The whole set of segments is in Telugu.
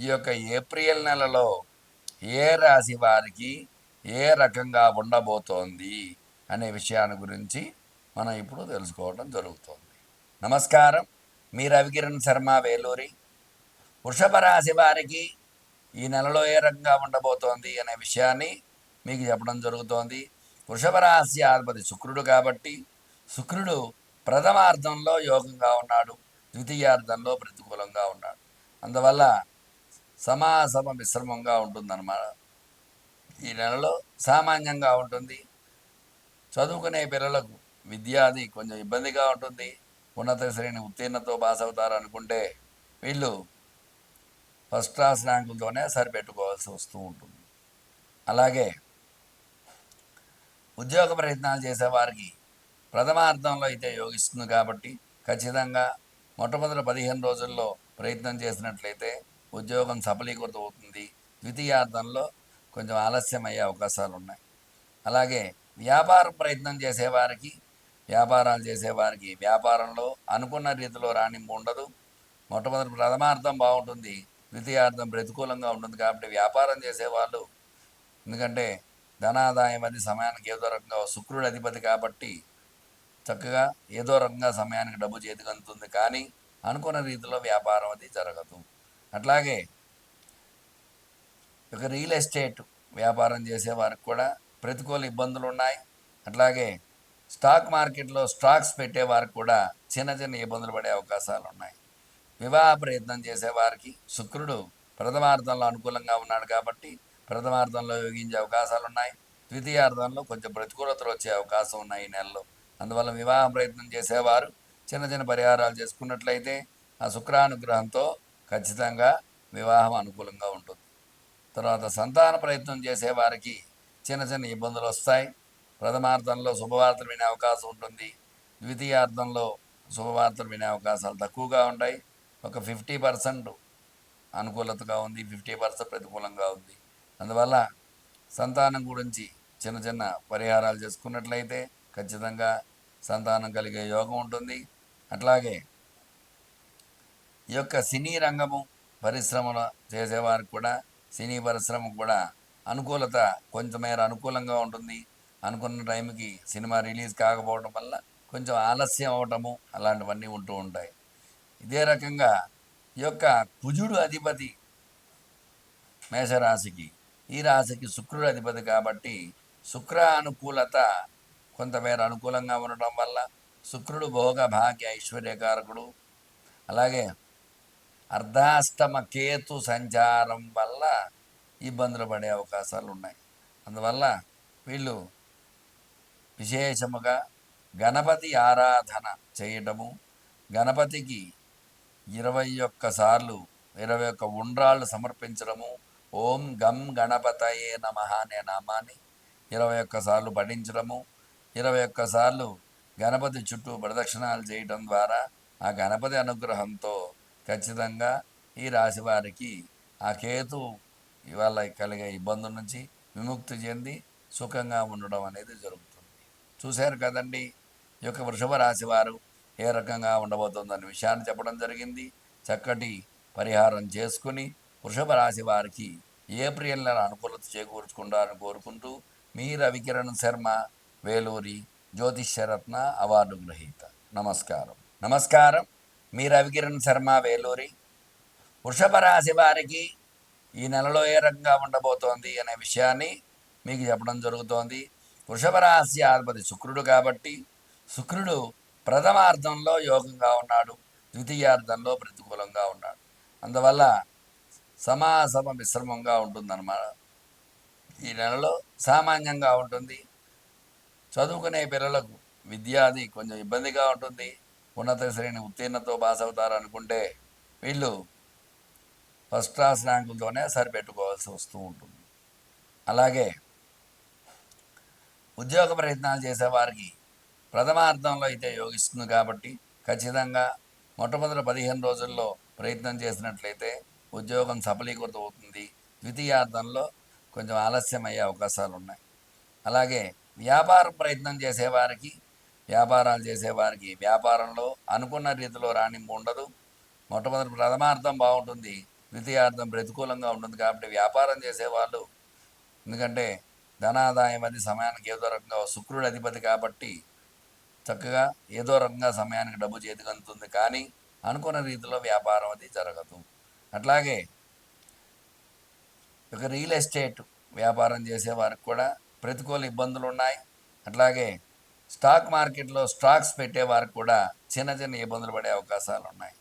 ఈ యొక్క ఏప్రిల్ నెలలో ఏ రాశి వారికి ఏ రకంగా ఉండబోతోంది అనే విషయాన్ని గురించి మనం ఇప్పుడు తెలుసుకోవడం జరుగుతోంది. నమస్కారం. మీ రవికిరణ్ శర్మ వేలూరి. వృషభ రాశి వారికి ఈ నెలలో ఏ రకంగా ఉండబోతోంది అనే విషయాన్ని మీకు చెప్పడం జరుగుతోంది. వృషభ రాశి అధిపతి శుక్రుడు కాబట్టి శుక్రుడు ప్రథమార్థంలో యోగంగా ఉన్నాడు. ద్వితీయార్థంలో ప్రతికూలంగా ఉన్నాడు. అందువల్ల సమాసమ మిశ్రమంగా ఉంటుందన్నమాట. ఈ నెలలో సామాన్యంగా ఉంటుంది. చదువుకునే పిల్లలకు విద్యాది కొంచెం ఇబ్బందిగా ఉంటుంది. ఉన్నత శ్రేణి ఉత్తీర్ణతో పాస్ అవుతారు అనుకుంటే వీళ్ళు ఫస్ట్ క్లాస్ ర్యాంకులతోనే సరిపెట్టుకోవాల్సి వస్తూ ఉంటుంది. అలాగే ఉద్యోగ ప్రయత్నాలు చేసేవారికి ప్రథమార్థంలో అయితే యోగిస్తుంది కాబట్టి ఖచ్చితంగా మొట్టమొదటి పదిహేను రోజుల్లో ప్రయత్నం చేసినట్లయితే ఉద్యోగం సఫలీకృత అవుతుంది ద్వితీయార్థంలో కొంచెం ఆలస్యం అయ్యే అవకాశాలు ఉన్నాయి అలాగే వ్యాపార ప్రయత్నం చేసేవారికి వ్యాపారాలు చేసేవారికి వ్యాపారంలో అనుకున్న రీతిలో రాణింపు ఉండదు. మొట్టమొదటి ప్రథమార్థం బాగుంటుంది. ద్వితీయార్థం ప్రతికూలంగా ఉంటుంది కాబట్టి వ్యాపారం చేసేవాళ్ళు ఎందుకంటే ధనాదాయం అది సమయానికి ఏదో రకంగా శుక్రుడు అధిపతి కాబట్టి చక్కగా ఏదో రకంగా సమయానికి డబ్బు చేతికి అందుతుంది. కానీ అనుకున్న రీతిలో వ్యాపారం అది జరగదు. అట్లాగే ఇక రియల్ ఎస్టేట్ వ్యాపారం చేసే వారికి కూడా ప్రతికూల ఇబ్బందులు ఉన్నాయి. అట్లాగే స్టాక్ మార్కెట్లో స్టాక్స్ పెట్టే వారికి కూడా చిన్న చిన్న ఇబ్బందులు పడే అవకాశాలు ఉన్నాయి. వివాహ ప్రయత్నం చేసేవారికి శుక్రుడు ప్రథమార్థంలో అనుకూలంగా ఉన్నాడు కాబట్టి ప్రథమార్థంలో యోగించే అవకాశాలు ఉన్నాయి. ద్వితీయార్థంలో కొంచెం ప్రతికూలతలు వచ్చే అవకాశం ఉన్నాయి ఈ నెలలో. అందువల్ల వివాహ ప్రయత్నం చేసేవారు చిన్న చిన్న పరిహారాలు చేసుకున్నట్లయితే ఆ శుక్రానుగ్రహంతో ఖచ్చితంగా వివాహం అనుకూలంగా ఉంటుంది. తర్వాత సంతాన ప్రయత్నం చేసేవారికి చిన్న చిన్న ఇబ్బందులు వస్తాయి. ప్రథమార్థంలో శుభవార్తలు వినే అవకాశం ఉంటుంది. ద్వితీయార్థంలో శుభవార్తలు వినే అవకాశాలు తక్కువగా ఉంటాయి. ఒక ఫిఫ్టీ పర్సెంట్ అనుకూలతగా ఉంది ఫిఫ్టీ పర్సెంట్ ప్రతికూలంగా ఉంది. అందువల్ల సంతానం గురించి చిన్న చిన్న పరిహారాలు చేసుకున్నట్లయితే ఖచ్చితంగా సంతానం కలిగే యోగం ఉంటుంది. అట్లాగే ఈ యొక్క సినీ రంగము పరిశ్రమలు చేసేవారికి కూడా సినీ పరిశ్రమ కూడా అనుకూలత కొంచెమేర అనుకూలంగా ఉంటుంది. అనుకున్న టైంకి సినిమా రిలీజ్ కాకపోవడం వల్ల కొంచెం ఆలస్యం అవటము అలాంటివన్నీ ఉంటూ ఉంటాయి. ఇదే రకంగా ఈ యొక్క కుజుడు అధిపతి మేషరాశికి ఈ రాశికి శుక్రుడు అధిపతి కాబట్టి శుక్ర అనుకూలత కొంతమేర అనుకూలంగా ఉండటం వల్ల శుక్రుడు భోగ భాగ్య ఐశ్వర్యకారకుడు. అలాగే అర్ధాష్టమ కేతు సంచారం వల్ల ఇబ్బందులు పడే అవకాశాలు ఉన్నాయి అందువల్ల వీళ్ళు విశేషముగా గణపతి ఆరాధన చేయటము గణపతికి ఇరవై ఒక్క సార్లు ఇరవై ఒక్క ఉండ్రాళ్ళు సమర్పించడము ఓం గం గణపతయే నమ అనే నామాన్ని ఇరవై ఒక్క సార్లు పఠించడము ఇరవై ఒక్క సార్లు గణపతి చుట్టూ ప్రదక్షిణాలు చేయటం ద్వారా ఆ గణపతి అనుగ్రహంతో ఖచ్చితంగా ఈ రాశి వారికి ఆ కేతు ఇవాళ కలిగే ఇబ్బందుల నుంచి విముక్తి చెంది సుఖంగా ఉండడం అనేది జరుగుతుంది. చూశారు కదండి ఈ యొక్క వృషభ రాశి వారు ఏ రకంగా ఉండబోతుందనే విషయాన్ని చెప్పడం జరిగింది. చక్కటి పరిహారం చేసుకుని వృషభ రాశి వారికి ఏప్రిల్ నెల అనుకూలత చేకూర్చుకుంటారని కోరుకుంటూ మీ రవికిరణ్ శర్మ వేలూరి జ్యోతిష్యరత్న అవార్డు గ్రహీత. నమస్కారం. నమస్కారం. మీ రవికిరణ్ శర్మ వేలూరి. వృషభ రాశి వారికి ఈ నెలలో ఏ రకంగా ఉండబోతోంది అనే విషయాన్ని మీకు చెప్పడం జరుగుతోంది. వృషభ రాశి అధిపతి శుక్రుడు కాబట్టి శుక్రుడు ప్రథమార్థంలో యోగంగా ఉన్నాడు. ద్వితీయార్థంలో ప్రతికూలంగా ఉన్నాడు. అందువల్ల సమాసమ మిశ్రమంగా ఉంటుందన్నమాట. ఈ నెలలో సామాన్యంగా ఉంటుంది. చదువుకునే పిల్లలకు విద్యాది కొంచెం ఇబ్బందిగా ఉంటుంది. ఉన్నత శ్రేణి ఉత్తీర్ణతో పాస్ అవుతారు అనుకుంటే వీళ్ళు ఫస్ట్ క్లాస్ ర్యాంకులతోనే సరిపెట్టుకోవాల్సి వస్తూ ఉంటుంది. అలాగే ఉద్యోగ ప్రయత్నాలు చేసేవారికి ప్రథమార్థంలో అయితే యోగిస్తుంది కాబట్టి ఖచ్చితంగా మొట్టమొదటి పదిహేను రోజుల్లో ప్రయత్నం చేసినట్లయితే ఉద్యోగం సఫలీకృతం అవుతుంది ద్వితీయార్థంలో కొంచెం ఆలస్యం అయ్యే అవకాశాలు ఉన్నాయి అలాగే వ్యాపార ప్రయత్నం చేసేవారికి వ్యాపారాలు చేసేవారికి వ్యాపారంలో అనుకున్న రీతిలో రాణింపు ఉండదు. మొట్టమొదటి ప్రథమార్థం బాగుంటుంది. ద్వితీయార్థం ప్రతికూలంగా ఉంటుంది కాబట్టి వ్యాపారం చేసేవాళ్ళు. ఎందుకంటే ధనాదాయం అది సమయానికి ఏదో రకంగా శుక్రుడు అధిపతి కాబట్టి చక్కగా ఏదో రకంగా సమయానికి డబ్బు చేతికి అందుతుంది. కానీ అనుకున్న రీతిలో వ్యాపారం అది జరగదు. అట్లాగే ఇక రియల్ ఎస్టేట్ వ్యాపారం చేసేవారికి కూడా ప్రతికూల ఇబ్బందులు ఉన్నాయి. అట్లాగే స్టాక్ మార్కెట్లో స్టాక్స్ పెట్టేవారు కూడా చిన్న చిన్న ఇబ్బందులు పడే అవకాశాలు ఉన్నాయి.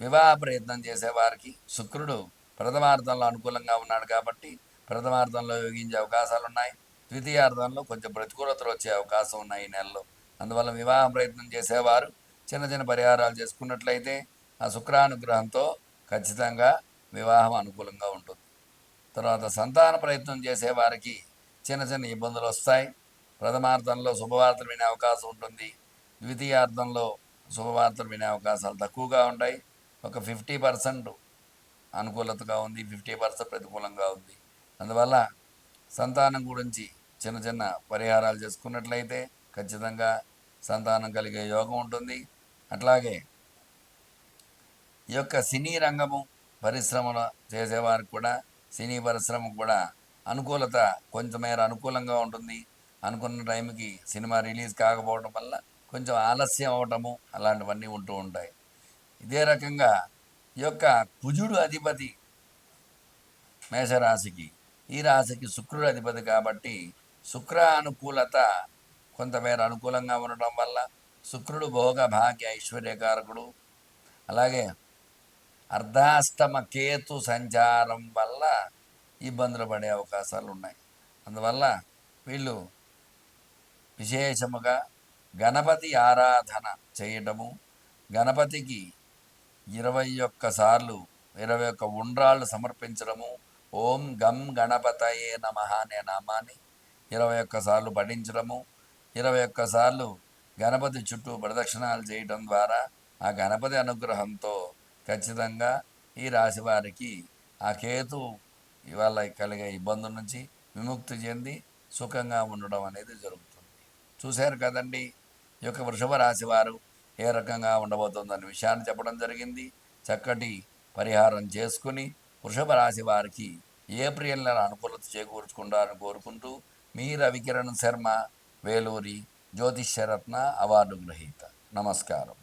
వివాహ ప్రయత్నం చేసేవారికి శుక్రుడు ప్రథమార్థంలో అనుకూలంగా ఉన్నాడు కాబట్టి ప్రథమార్థంలో యోగించే అవకాశాలు ఉన్నాయి. ద్వితీయార్థంలో కొంచెం ప్రతికూలతలు వచ్చే అవకాశం ఉన్నాయి ఈ నెలలో. అందువల్ల వివాహ ప్రయత్నం చేసేవారు చిన్న చిన్న పరిహారాలు చేసుకున్నట్లయితే ఆ శుక్రానుగ్రహంతో ఖచ్చితంగా వివాహం అనుకూలంగా ఉంటుంది. తర్వాత సంతాన ప్రయత్నం చేసేవారికి చిన్న చిన్న ఇబ్బందులు వస్తాయి. ప్రథమార్థంలో శుభవార్తలు వినే అవకాశం ఉంటుంది. ద్వితీయార్థంలో శుభవార్తలు వినే అవకాశాలు తక్కువగా ఉంటాయి. ఒక ఫిఫ్టీ పర్సెంట్ అనుకూలతగా ఉంది ఫిఫ్టీ పర్సెంట్ ప్రతికూలంగా ఉంది. అందువల్ల సంతానం గురించి చిన్న చిన్న పరిహారాలు చేసుకున్నట్లయితే ఖచ్చితంగా సంతానం కలిగే యోగం ఉంటుంది. అట్లాగే ఈ యొక్క సినీ రంగము పరిశ్రమలు చేసేవారికి కూడా సినీ పరిశ్రమ కూడా అనుకూలత కొంచెమేర అనుకూలంగా ఉంటుంది. అనుకున్న టైంకి సినిమా రిలీజ్ కాకపోవడం వల్ల కొంచెం ఆలస్యం అవటము అలాంటివన్నీ ఉంటూ ఉంటాయి. ఇదే రకంగా ఈ యొక్క కుజుడు అధిపతి మేషరాశికి ఈ రాశికి శుక్రుడు అధిపతి కాబట్టి శుక్ర అనుకూలత కొంతమేర అనుకూలంగా ఉండటం వల్ల శుక్రుడు భోగ భాగ్య ఐశ్వర్యకారకుడు. అలాగే అర్ధాష్టమ కేతు సంచారం వల్ల ఇబ్బందులు పడే అవకాశాలు ఉన్నాయి. అందువల్ల వీళ్ళు విశేషముగా గణపతి ఆరాధన చేయటము గణపతికి ఇరవై ఒక్క సార్లు ఇరవై ఒక్క ఉండ్రాళ్ళు సమర్పించడము. ఓం గం గణపతయే నమ అనే నామాన్ని ఇరవై ఒక్క సార్లు పఠించడము. ఇరవై ఒక్క సార్లు గణపతి చుట్టూ ప్రదక్షిణాలు చేయడం ద్వారా ఆ గణపతి అనుగ్రహంతో ఖచ్చితంగా ఈ రాశి వారికి ఆ కేతు ఇవాళ కలిగే ఇబ్బందుల నుంచి విముక్తి చెంది సుఖంగా ఉండడం అనేది జరుగుతుంది. చూశారు కదండి. ఈ యొక్క వృషభ రాశి వారు ఏ రకంగా ఉండబోతుందనే విషయాన్ని చెప్పడం జరిగింది. చక్కటి పరిహారం చేసుకుని వృషభ రాశి వారికి ఏప్రిల్ నెల అనుకూలత చేకూర్చుకుంటారని కోరుకుంటూ మీ రవికిరణ్ శర్మ వేలూరి జ్యోతిష్యరత్న అవార్డు గ్రహీత. నమస్కారం.